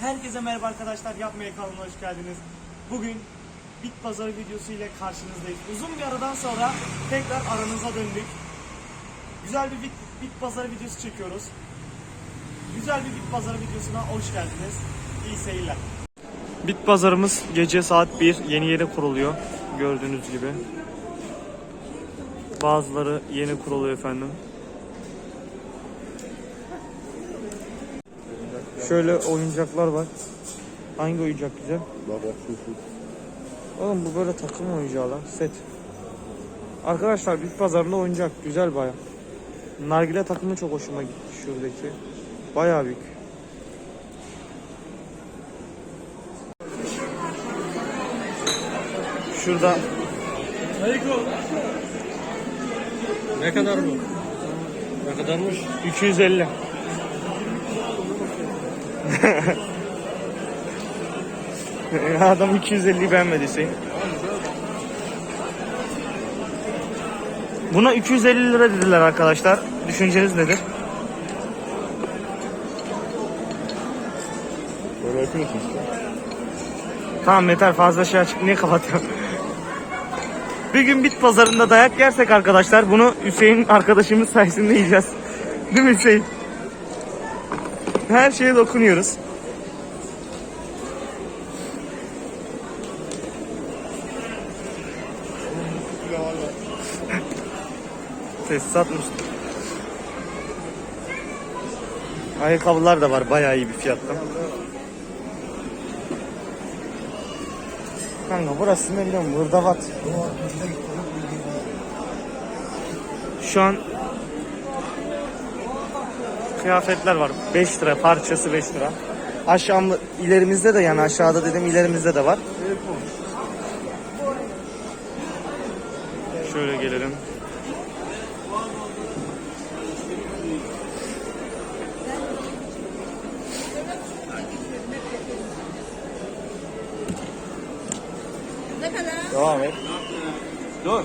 Herkese merhaba arkadaşlar. Yapmaya kanalına hoş geldiniz. Bugün Bit Pazarı videosu ile karşınızdayız. Uzun bir aradan sonra tekrar aranıza döndük. Güzel bir Bit, Bit Pazarı videosu çekiyoruz. Güzel bir Bit Pazarı videosuna hoş geldiniz. İyi seyirler. Bit Pazarımız gece saat 1 yeni yeni kuruluyor. Gördüğünüz gibi. Bazıları yeni kuruluyor efendim. Şöyle oyuncaklar var. Hangi oyuncak güzel? Bak şu şu. Oğlum bu böyle takım oyuncağı lan. Set. Arkadaşlar bit pazarında oyuncak. Güzel baya. Nargile takımı çok hoşuma gitti şuradaki. Baya büyük. Şurada Ne kadar bu? Ne kadarmış? 250. Adam 250'yi beğenmedi Hüseyin. Buna 250 lira dediler arkadaşlar. Düşünceniz nedir? Böyle yapıyorsun işte. Tamam yeter fazla şey açık niye kapatıyorsun? Bir gün bit pazarında dayak yersek arkadaşlar bunu Hüseyin arkadaşımız sayesinde yiyeceğiz. Değil mi Hüseyin? Her şeye dokunuyoruz. Tesisat mı? Ayakkabılar da var bayağı iyi bir fiyatta. Kanka burası ne biliyorum Hırdavat. Şu an kıyafetler var. 5 lira parçası 5 lira. Aşağı ilerimizde de yani aşağıda dedim ilerimizde de var. Şöyle gelelim. Devam et. Dur.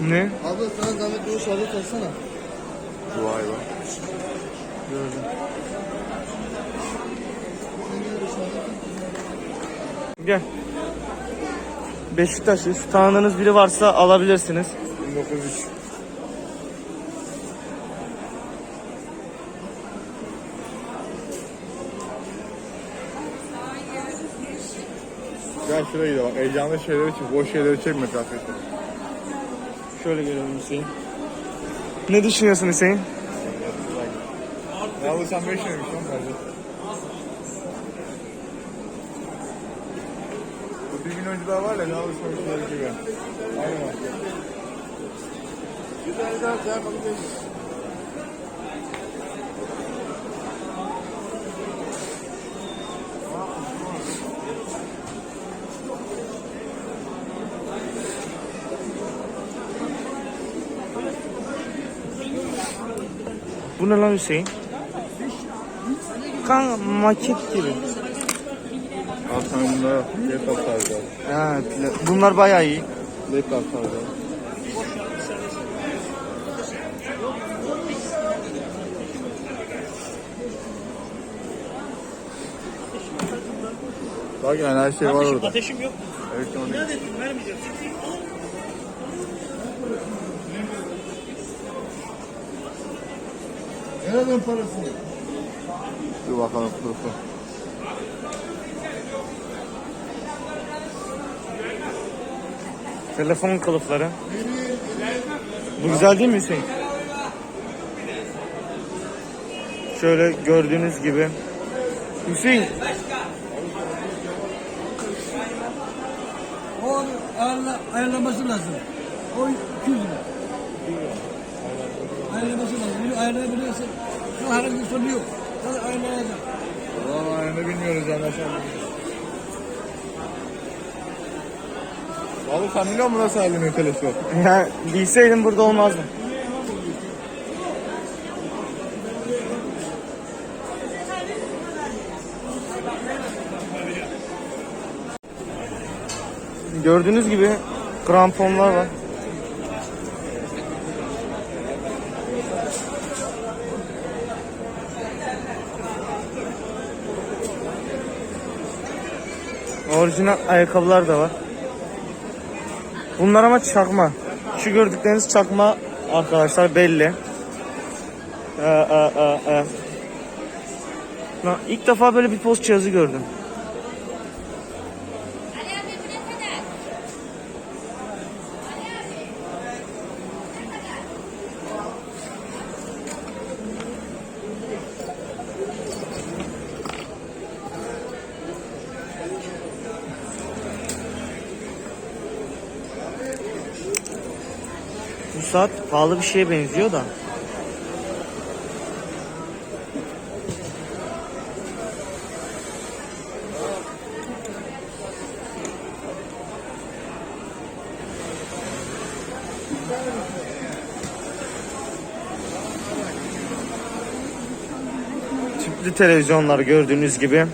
Ne? Abla sana zahmet bir şarjı taksana. Ruhay bak. Gördüm. Gel. Beşiktaş'ız. Tanıdığınız biri varsa alabilirsiniz. 1903. Gel şuraya gidelim. Heyecanlı şeyleri çek. Boş şeyleri çekme kıyafetle. Şöyle gelelim Hüseyin. Ne düşünüyorsun Hüseyin? Ne alırsan 5 liraymış lan kardeşim. Bu bir gün önce daha var ya ne alırsan 5 lira gibi. Aynen. Güzel güzel güzel bakacağız. Bu ne lan Hüseyin? Kanka maket gibi. Al sana bunları. Laptop tarzı. Ha, pla- bunlar bayağı iyi. Laptop tarzı. Bak yani her şey var orada. Ateşim yok. Elektronik. vermeyeceğim. Nereden parasını? Dur bakalım kurusu. Telefon kılıfları. Bu güzel değil mi Hüseyin? Şöyle gördüğünüz gibi. Hüseyin. O ayarla, ayarlaması lazım. O 200 lira. Ayarlaması lazım. Bunu ayarlayabilirsin. Şu herhangi bir sorun yok. Sen ayarlayacak. Valla ne bilmiyoruz ya nasıl Abi sen biliyor musun nasıl alınıyor teleskop? Ya bilseydim burada olmazdım. Gördüğünüz gibi kramponlar var. Orijinal ayakkabılar da var. Bunlar ama çakma. Şu gördükleriniz çakma arkadaşlar belli. Ee, e, e, e. İlk defa böyle bir post cihazı gördüm. Ali abi bu ne kadar? Ali abi. Bu saat pahalı bir şeye benziyor da. Tüplü televizyonlar gördüğünüz gibi.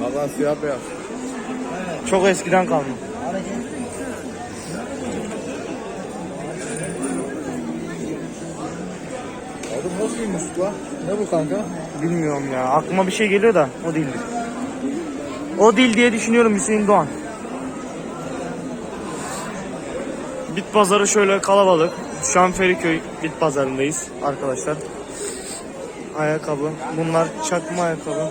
Valla siyah beyaz. Çok eskiden kalma. Abi nasıl bir Ne bu kanka? Bilmiyorum ya. Aklıma bir şey geliyor da o değildir. O değil diye düşünüyorum Hüseyin Doğan. Bit pazarı şöyle kalabalık. Şu an Feriköy bit pazarındayız arkadaşlar. Ayakkabı. Bunlar çakma ayakkabı.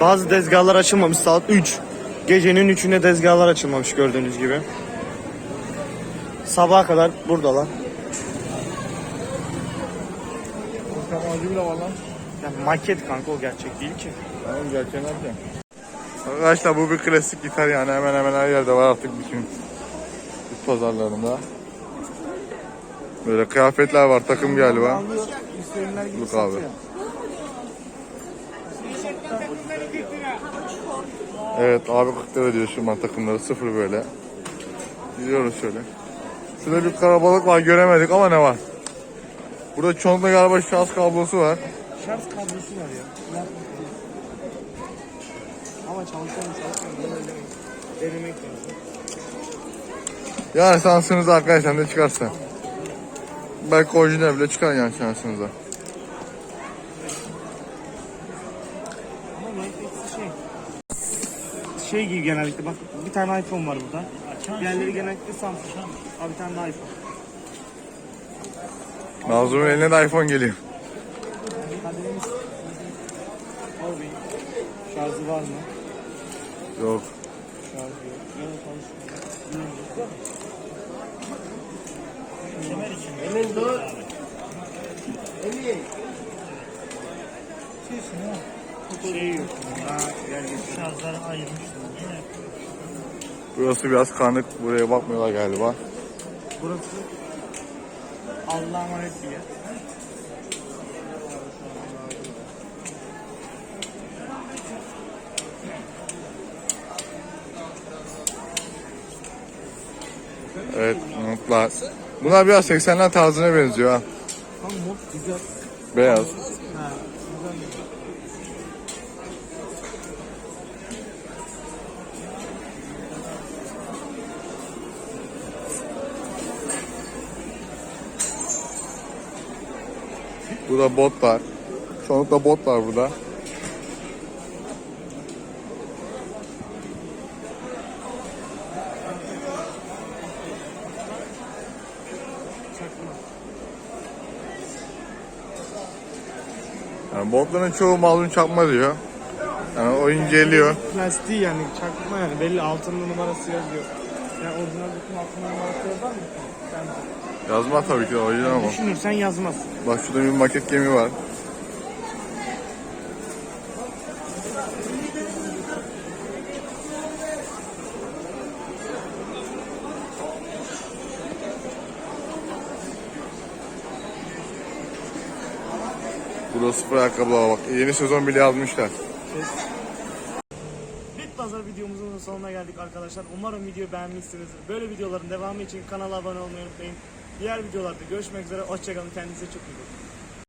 Bazı tezgahlar açılmamış saat 3. Gecenin 3'üne tezgahlar açılmamış gördüğünüz gibi. Sabaha kadar buradalar. Acı bile var lan. Yani maket kanka o gerçek değil ki. Tamam gerçeğini yapacağım. Arkadaşlar bu bir klasik gitar yani hemen hemen her yerde var artık bütün bit pazarlarında. Böyle kıyafetler var takım galiba. Look abi. Evet abi 40 lira diyor şundan takımları sıfır böyle. Gidiyoruz şöyle. Şurada bir karabalık var göremedik ama ne var? Burada çoğunlukla galiba şans kablosu var. Şarj kablosu var ya. Ama çalışıyor mu çalışmıyor mu denemek lazım. Yani şansınıza arkadaşlar ne çıkarsa. Belki orijinal bile çıkar yani şansınıza. Ama Netflix'i şey. Şey gibi genellikle bak bir tane iPhone var burada. Diğerleri genellikle Samsung. Abi bir tane daha iPhone. Nazım'ın eline de iPhone geliyor. Kaderimiz. Abi şarjı var mı? Yok. Şarjı yok. Yok çalışmıyor. Kemer için. Emin dur. Şey yok. Ha. Şarjları ayırmışlar. Burası biraz kanık. Buraya bakmıyorlar galiba. Burası Allah'a emanet bir yer. Evet montlar. Bunlar biraz 80'ler tarzına benziyor ha. Tam mod güzel. Beyaz. Ha, Burada bot var. Çoğunlukla bot var burada. Yani botların çoğu malum çakma diyor. Yani o inceliyor. Plastiği yani çakma yani belli altında numarası yazıyor. Yani orijinal bütün altında numarası yazar mı? Sen Yazmaz tabii ki orijinal ama. Düşünürsen yazmaz. Bak şurada bir maket gemi var. Burası sıfır ayakkabılar bak. Yeni sezon bile yazmışlar. Bit Pazar videomuzun sonuna geldik arkadaşlar. Umarım video beğenmişsinizdir. Böyle videoların devamı için kanala abone olmayı unutmayın. Diğer videolarda görüşmek üzere. Hoşçakalın. Kendinize çok iyi bakın.